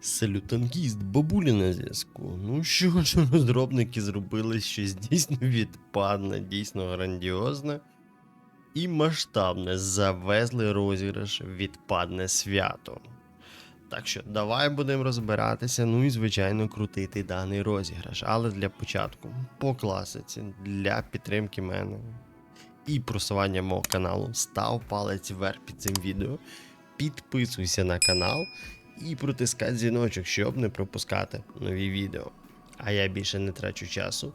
Салютанкіст, бабуля на зв'язку. Ну що ж, розробники зробили щось дійсно відпадне, дійсно грандіозне і масштабне. Завезли розіграш відпадне свято. Так що давай будемо розбиратися, ну і звичайно крутити даний розіграш. Але для початку, по класиці, для підтримки мене і просування мого каналу, став палець вверх під цим відео, підписуйся на канал і протискай дзвіночок, щоб не пропускати нові відео. А я більше не трачу часу.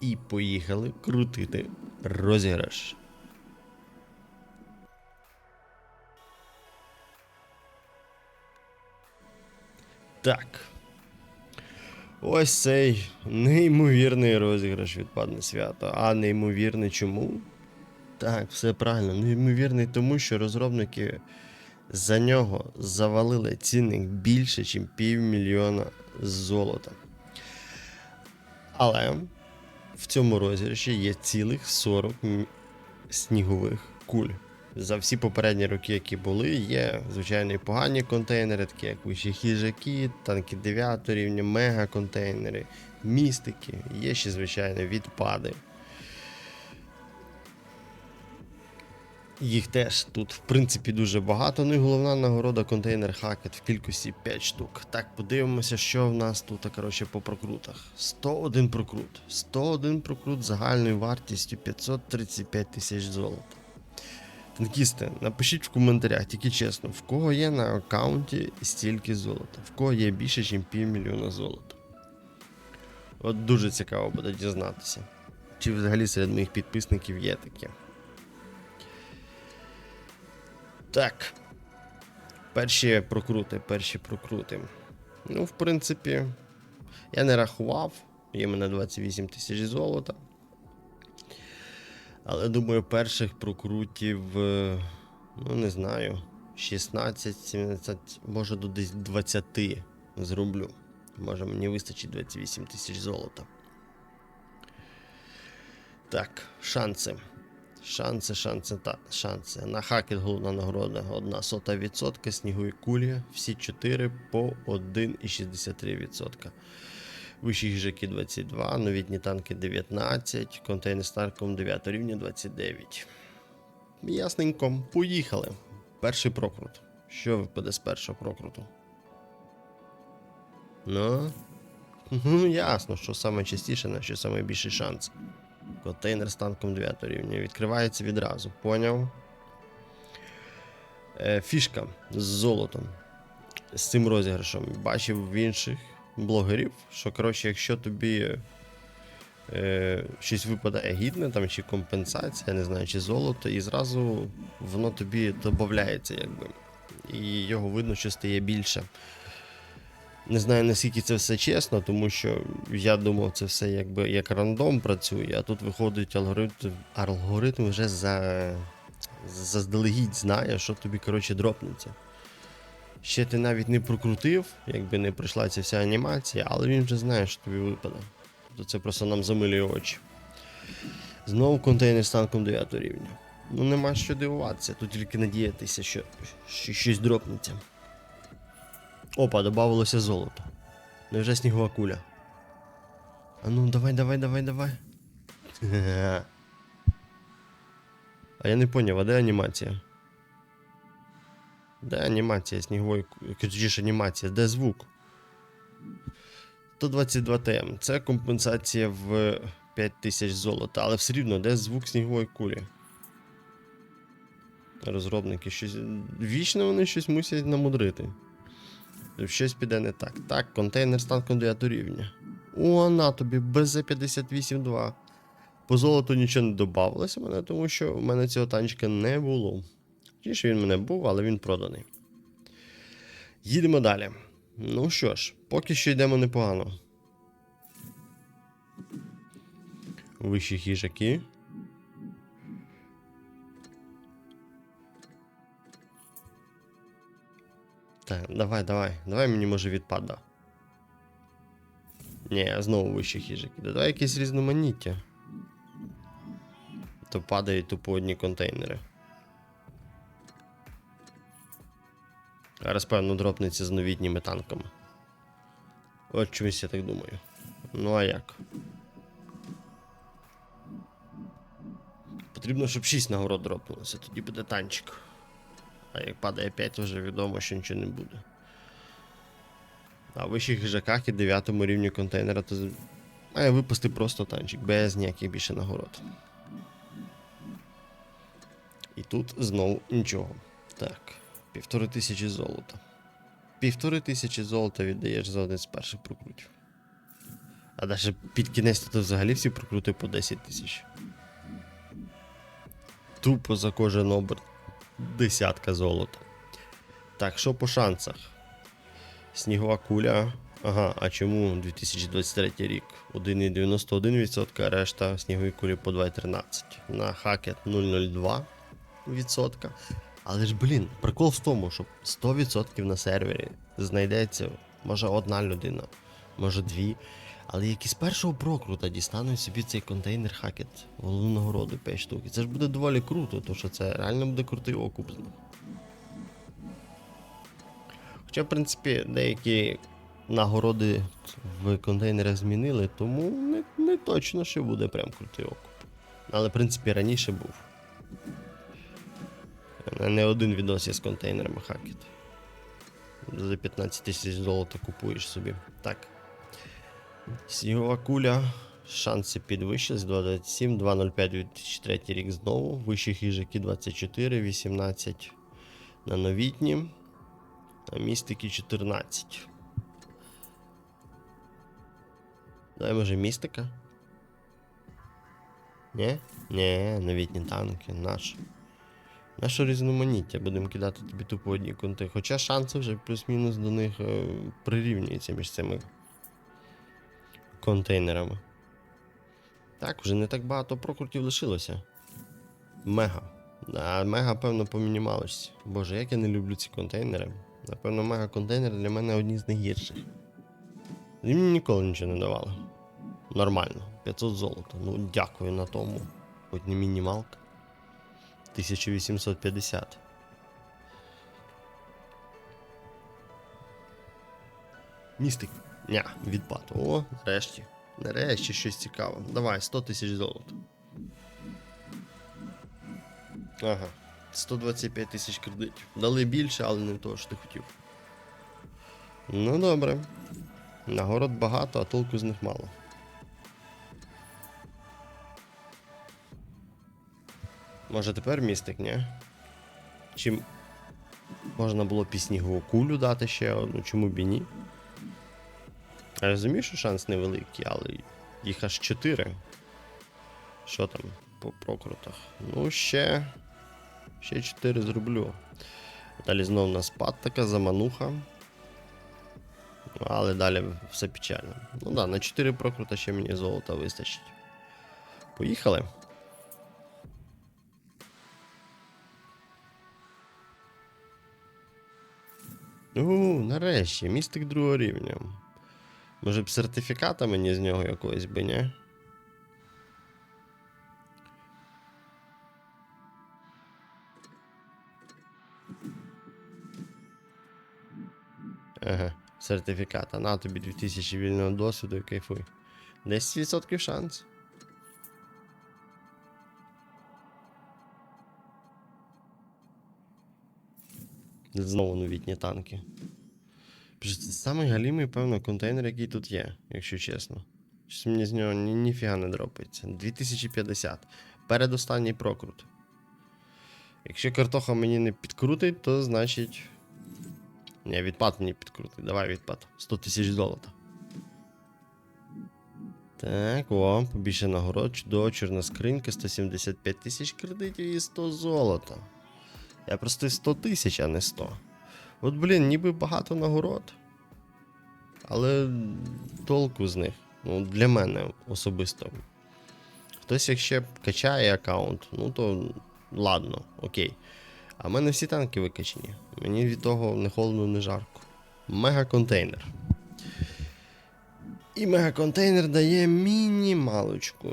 І поїхали крутити розіграш. Так. Ось цей неймовірний розіграш відпадне свято. А неймовірний чому? Так, все правильно. Неймовірний тому, що розробники за нього завалили цінник більше, ніж півмільйона золота. Але в цьому розіграші є цілих 40 снігових куль. За всі попередні роки, які були, є звичайно і погані контейнери, такі як вищі хижаки, танки 9 рівня, мега-контейнери, містики, є ще, звичайно, відпади. Їх теж тут, в принципі, дуже багато. Ну і головна нагорода контейнер Хакет в кількості 5 штук. Так, подивимося, що в нас тут коротше, по прокрутах. 101 прокрут. 101 прокрут загальною вартістю 535 тисяч золота. Танкісти, напишіть в коментарях, тільки чесно, в кого є на аккаунті стільки золота, в кого є більше, ніж півмільйона золота. От дуже цікаво буде дізнатися. Чи взагалі серед моїх підписників є таке. Так. Перші прокрути, перші прокрути. Ну, в принципі, я не рахував, є мене 28 тисяч золота. Але думаю, перших прокрутів, е, ну не знаю, 16, 17, може до десь 20 зроблю. Може мені вистачить 28 тисяч золота. Так, шанси. Шанси, шанси, та, шанси. На хакет головна нагорода одна сота відсотка, снігові кулі, всі 4 по 1,63%. Вищі їжаки 22, новітні танки 19, контейнер з танком 9 рівня 29. Ясненько, поїхали. Перший прокрут. Що випаде з першого прокруту? Ну. Ясно, що саме частіше, на що саме більший шанс. Контейнер з танком 9 рівня. Відкривається відразу. Поняв? Е, фішка з золотом. З цим розіграшем. Бачив в інших блогерів, що, коротше, якщо тобі е, щось випадає гідне, там, чи компенсація, не знаю, чи золото, і зразу воно тобі додається, якби. І його видно, що стає більше. Не знаю, наскільки це все чесно, тому що я думав, це все якби як рандом працює, а тут виходить алгоритм, алгоритм вже за, заздалегідь знає, що тобі коротше дропнеться. Ще ти навіть не прокрутив, якби не прийшла ця вся анімація, але він вже знає, що тобі випаде. То це просто нам замилює очі. Знову контейнер з танком 9 рівня. Ну нема що дивуватися, тут тільки надіятися, що, що щось дропнеться. Опа, додавалося золото. Невже снігова куля? А ну, давай, давай, давай, давай. А я не поняв, а де анімація? Де анімація снігової точніше анімація, де звук? 122 ТМ. Це компенсація в 5000 золота, але все рівно, де звук снігової кулі? Розробники щось. Вічно вони щось мусять намудрити. Щось піде не так. Так, контейнер з танком 9 рівня. О, на тобі, БЗ-58-2. По золоту нічого не додавалося мене, тому що в мене цього танчика не було. Точніше, він мене був, але він проданий. Їдемо далі. Ну що ж, поки що йдемо непогано. Вищі хижаки. Давай, давай. Давай мені може відпада. Ні, знову вищі хижаки. Давай якесь різноманіття. То падають тупо одні контейнери. Зараз, певно, дропнеться з новітніми танками. От чомусь я так думаю. Ну а як? Потрібно, щоб 6 нагород дропнулося, тоді буде танчик. А як падає 5, вже відомо, що нічого не буде. А в вищих хижаках і 9 рівні контейнера то має випасти просто танчик, без ніяких більше нагород. І тут знову нічого. Так, півтори тисячі золота. Півтори тисячі золота віддаєш за один з перших прокрутів. А навіть під кінець то взагалі всі прокрути по 10 тисяч. Тупо за кожен оберт десятка золота. Так, що по шансах? Снігова куля. Ага, а чому 2023 рік? 1,91%, а решта снігові кулі по 2,13. На хакет 0,02%. Але ж, блін, прикол в тому, що 100% на сервері знайдеться, може, одна людина, може дві. Але які з першого прокрута дістануть собі цей контейнер хакет, головну нагороду 5 штук. І Це ж буде доволі круто, тому що це реально буде крутий окуп. Хоча, в принципі, деякі нагороди в контейнерах змінили, тому не, не точно, що буде прям крутий окуп. Але, в принципі, раніше був. Не- один відос з контейнерами хакет. За 15 тисяч золота купуєш собі. Так. Снігова куля. Шанси підвищились 2,27, 2,05 2003 рік знову. Вищі хижаки 24, 18 на новітні. А містики 14. Дай може містика? Ні? Ні, новітні танки, наш. Наше різноманіття, будемо кидати тобі тупо одні конти. Хоча шанси вже плюс-мінус до них е, прирівнюються між цими контейнерами. Так, вже не так багато прокрутів лишилося. Мега. А мега, певно, по мінімалочці. Боже, як я не люблю ці контейнери. Напевно, мега контейнери для мене одні з найгірших. І мені ніколи нічого не давали. Нормально. 500 золота. Ну, дякую на тому. Хоч не мінімалка. 1850. Містик. Ня, відпад. О, нарешті. Нарешті щось цікаве. Давай, 100 тисяч золота. Ага. 125 тисяч кредитів. Дали більше, але не того, що ти хотів. Ну добре. Нагород багато, а толку з них мало. Може тепер містик, ні? Чим можна було б і снігову кулю дати ще одну, чому б і ні? Я розумію, що шанс невеликий, але їх аж 4. Що там по прокрутах? Ну, ще. Ще 4 зроблю. Далі знову на спад така замануха. Але далі все печально. Ну да, на 4 прокрута ще мені золота вистачить. Поїхали. У, нарешті, містик другого рівня. Може б сертифіката мені з нього якогось би, ні? Ага, сертифіката. На тобі 2000 вільного досвіду і кайфуй. 10% шанс. Знову новітні танки. Самий галімий, певно, контейнер, який тут є, якщо чесно. Щось мені з нього ні, ніфіга не дропається. 2050. Передостанній прокрут. Якщо картоха мені не підкрутить, то значить. Ні, відпад мені підкрутить. Давай відпад. 100 тисяч золота. Так, о, побільше нагород. Чудово, чорна скринька, 175 тисяч кредитів і 100 золота. Я просто 100 тисяч, а не 100. От, блін, ніби багато нагород. Але толку з них. Ну, для мене особисто. Хтось якщо качає аккаунт, ну то ладно, окей. А в мене всі танки викачені. Мені від того не холодно, не жарко. Мега-контейнер. І мега-контейнер дає мінімалочку.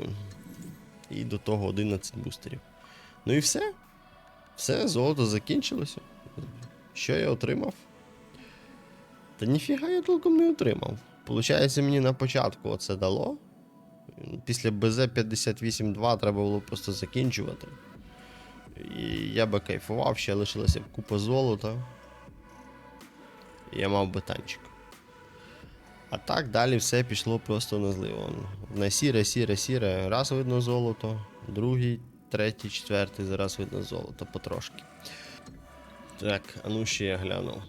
І до того 11 бустерів. Ну і все. Все, золото закінчилося. Що я отримав? Та ніфіга я толком не отримав. Получається, мені на початку оце дало. Після БЗ 58.2 треба було просто закінчувати. І я би кайфував, ще лишилася б купа золота. І я мав би танчик. А так далі все пішло просто на зливо. На сіре, сіре, сіре. Раз видно золото, другий, третій, четвертий, зараз видно золото потрошки. Так, а ну ще я гляну.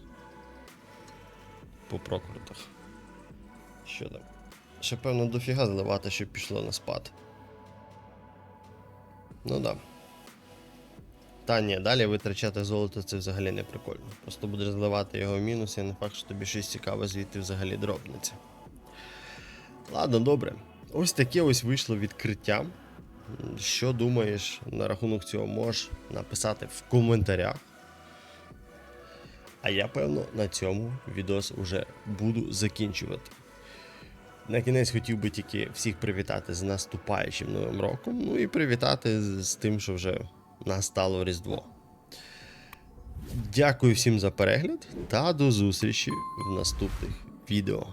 По прокрутах. Що там? Ще певно дофіга зливати, щоб пішло на спад. Ну да. Та ні, далі витрачати золото це взагалі не прикольно. Просто будеш зливати його в мінус, і не факт, що тобі щось цікаве звідти взагалі дропнеться. Ладно, добре. Ось таке ось вийшло відкриття. Що думаєш на рахунок цього, можеш написати в коментарях. А я, певно, на цьому відос вже буду закінчувати. На кінець хотів би тільки всіх привітати з наступаючим новим роком, ну і привітати з тим, що вже настало Різдво. Дякую всім за перегляд та до зустрічі в наступних відео.